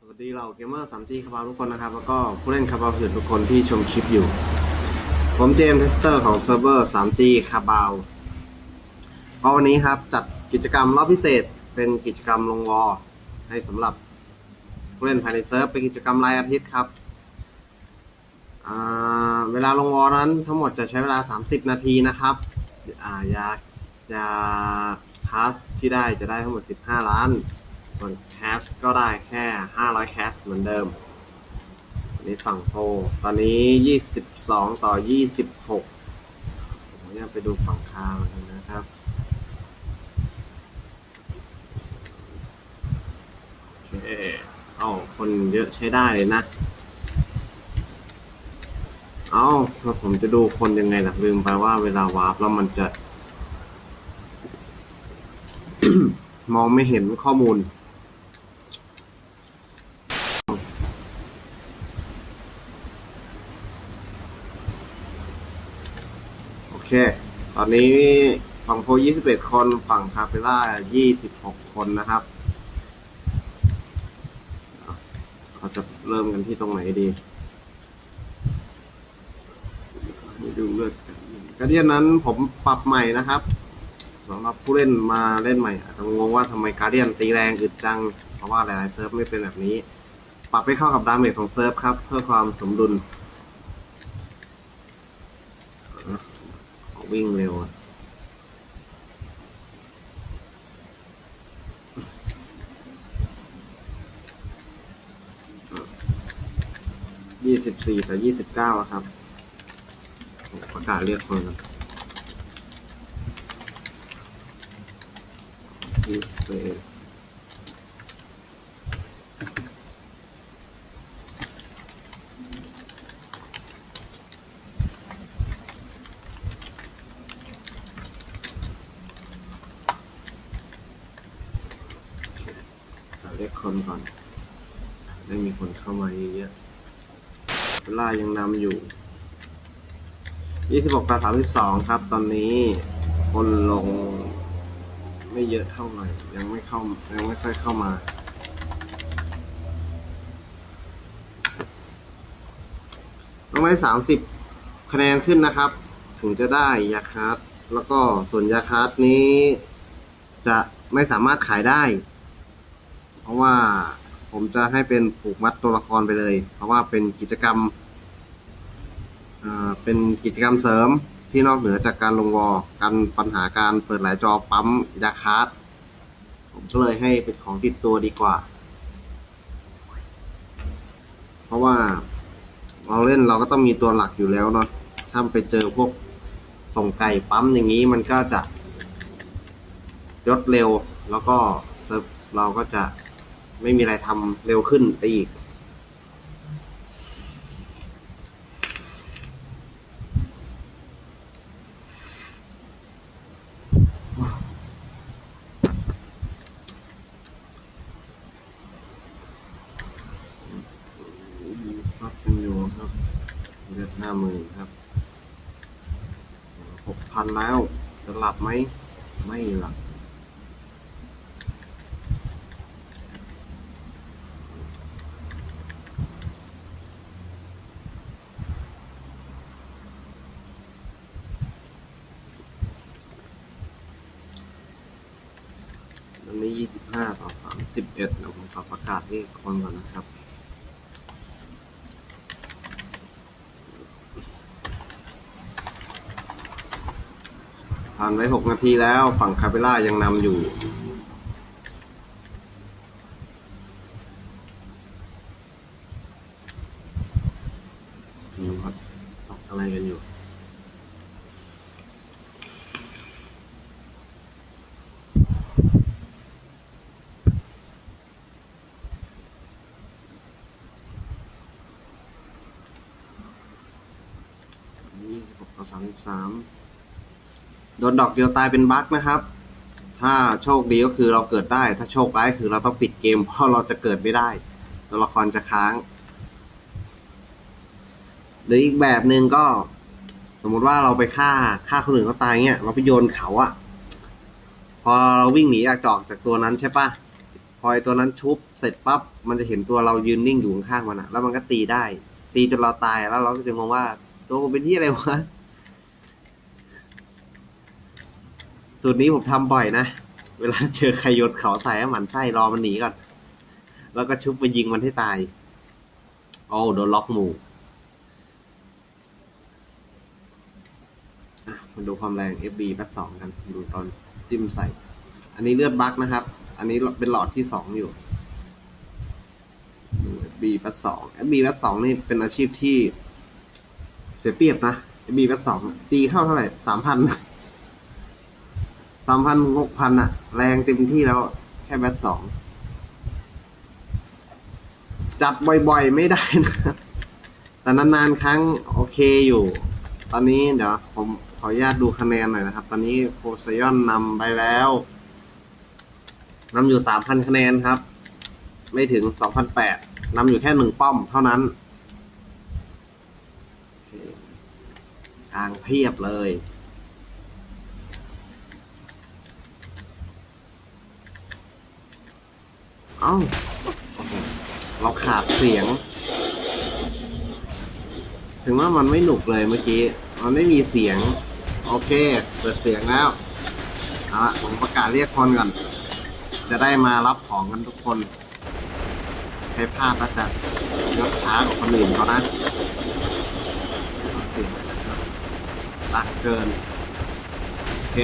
สวัสดีเราเกมเมอร์ 3G คาบาทุกคนนะครับ แล้วก็ผู้เล่นคาบาเถื่อนทุกคนที่ชมคลิปอยู่ ผมเจมส์เทสเตอร์ของเซิร์ฟเวอร์ 3G คาบาวก็วันนี้ครับจัดกิจกรรมรอบพิเศษเป็นกิจกรรมลงวอให้สำหรับผู้เล่นภายในเซิร์ฟเป็นกิจกรรมรายอาทิตย์ครับเวลาลงวอนั้นทั้งหมดจะใช้เวลา 30 นาทีนะครับอ่ายายาคาสที่ได้จะได้ทั้งหมด 15 ล้าน ส่วน แคชก็ได้แค่ 500 แคชเหมือนเดิม อันนี้ฝั่งโพตอนนี้ 22 ต่อ 26ผมจะไปดูฝั่งคาวนนะครับ โอเคเอาคนเยอะใช้ได้เลยนะ เอาแล้วผมจะดูคนยังไงล่ะลืมไปว่าเวลาวาร์ปแล้วมันจะมองไม่เห็นข้อมูล โอเค ตอนนี้ฝั่งโพ21คน ฝั่งคาเปล่า26คนนะครับ เราจะเริ่มกันที่ตรงไหนดีไดูเลือดกระเดียนนั้นผมปรับใหม่นะครับสำหรับผู้เล่นมาเล่นใหม่อาจจะงงว่าทำไมการเดียนตีแรงอึดจัง เพราะว่าหลายๆเซิร์ฟไม่เป็นแบบนี้ ปรับให้เข้ากับดาเมจของเซิร์ฟครับ เพื่อความสมดุล วิ่งเร็วอะยี่สิบสี่ต่อยี่สิบเก้าครับผมประกาศเรียกคนกันยี่สิบประกาศ เรียกคนก่อน ได้มีคนเข้ามาเยอะๆเวลายังนำอยู่ 26ต่อ32 ครับ ตอนนี้คนลงไม่เยอะเท่าไหร่ ยังไม่เข้า ยังไม่ค่อยเข้ามาต้องได้30คะแนนขึ้นนะครับ ถึงจะได้ยาคัสแล้วก็ส่วนยาคัสนี้ จะไม่สามารถขายได้ เพราะว่าผมจะให้เป็นผูกมัดตัวละครไปเลย เพราะว่าเป็นกิจกรรมเป็นกิจกรรมเสริมที่นอกเหนือจากการลงวอกันปัญหาการเปิดหลายจอปั๊มยาคาร์ดผมก็เลยให้เป็นของติดตัวดีกว่า เพราะว่าเราเล่นเราก็ต้องมีตัวหลักอยู่แล้วเนาะถ้าไปเจอพวกส่งไก่ปั๊มอย่างนี้มันก็จะยดเร็วแล้วก็เราก็จะ ไม่มีอะไรทำเร็วขึ้นไปอีก มีซับกันอยู่ครับเลือดห้าหมื่นครับหกพันแล้ว จะหลับไหมหลับ วันนี้ ยี่สิบห้าต่อสามสิบเอ็ดเดี๋ยวผมขอประกาศเลขคนก่อนนะครับผ่านไปหกนาทีแล้วฝั่งคาเปล่ายังนำอยู่ ดูครับสับอะไรกันอยู่ ยี่ สอสามสิบสามโดนดอกเดียวตายเป็นบั๊กนะครับ ถ้าโชคดีก็คือเราเกิดได้ ถ้าโชคร้ายคือเราต้องปิดเกม เพราะเราจะเกิดไม่ได้ ตัวละครจะค้าง หรืออีกแบบหนึ่งก็ สมมติว่าเราไปฆ่าฆ่าคนอื่นเขาตายเงี้ย เราไปโยนเขาอะพอเราวิ่งหนีออกจากตัวนั้นใช่ปะพอไอตัวนั้นชุบเสร็จปั๊บมันจะเห็นตัวเรายืนนิ่งอยู่ข้างๆมันอะแล้วมันก็ตีได้ ตีจนเราตายแล้วเราก็จะงงว่า ตัวกูเป็นที่อะไรวะ สูตรนี้ผมทำบ่อยนะ เวลาเจอใครโยนเขาใส่หมันไส้รอมันหนีก่อน แล้วก็ชุบไปยิงมันให้ตาย โอ้โดนล็อกหมู่มาดูความแรง FB แป๊บสองกัน ดูตอนจิ้มใส่ อันนี้เลือดบั๊กนะครับ อันนี้เป็นหลอดที่สองอยู่ดู FB แป๊บสอง FB แป๊บสองนี่เป็นอาชีพที่เสียเปรียบนะ FB แป๊บสองตีเข้าเท่าไหร่สามพัน สามพันหกพันอะแรงเต็มที่แล้ว แค่แบตสองจัดบ่อยๆ ไม่ได้นะแต่นานๆ ครั้งโอเคอยู่ ตอนนี้เดี๋ยวผมขออนุญาตดูคะแนนหน่อยนะครับ ตอนนี้โพไซยอนนำไปแล้วนำอยู่สามพันคะแนนครับ ไม่ถึงสองพันแปดนำอยู่แค่หนึ่งป้อมเท่านั้นโอเคกลางเพียบเลย เอ้าเราขาดเสียง ถึงว่ามันไม่หนุกเลยเมื่อกี้ มันไม่มีเสียง โอเค เปิดเสียงแล้วเอาละผมประกาศเรียกคนก่อน จะได้มารับของกันทุกคนใครพลาดก็จะยกช้ากว่าคนอื่นเขานะเอาเสียงตักเกิน โอเค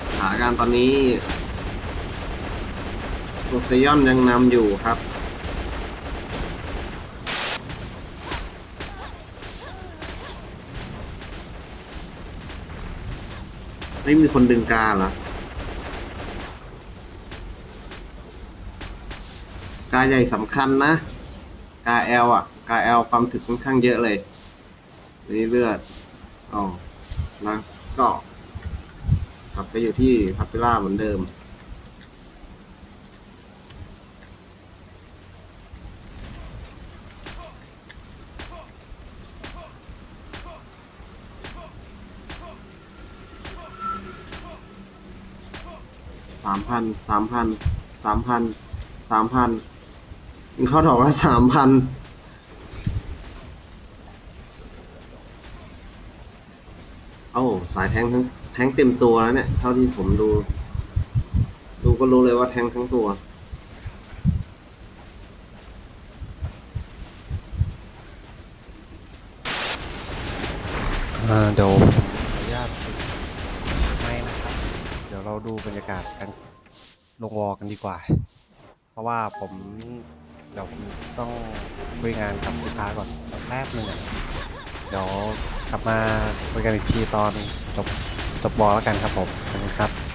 ส ถานการณ์ตอนนี้โพไซยอนยังนำอยู่ครับ ไม่มีคนดึงกาเหรอกาใหญ่สำคัญนะ กาแอลอะ กาแอลความถึกค่อนข้างเยอะเลยนี่เลือดอ๋อแล้วก็ กลับไปอยู่ที่พับพิล่าเหมือนเดิม สามพัน สามพัน สามพัน สามพันเขาบอกว่าสามพันโอ้สายแทงทั้ง แทงเต็มตัวแล้วเนี่ยเท่าที่ผมดู ดูก็รู้เลยว่าแทงทั้งตัว เอ่อเดี๋ยวผมขออนุญาตไม่นะครับ เดี๋ยวเราดูบรรยากาศกันลงวอกันดีกว่า เพราะว่าผมเดี๋ยวผมต้องคุยงานกับลูกค้าก่อนสักแป๊บหนึงอะเดี๋ยวกลับมาคุยกันอีกทีตอนจบ จบวอแล้วกันครับผมขอบคุณครับ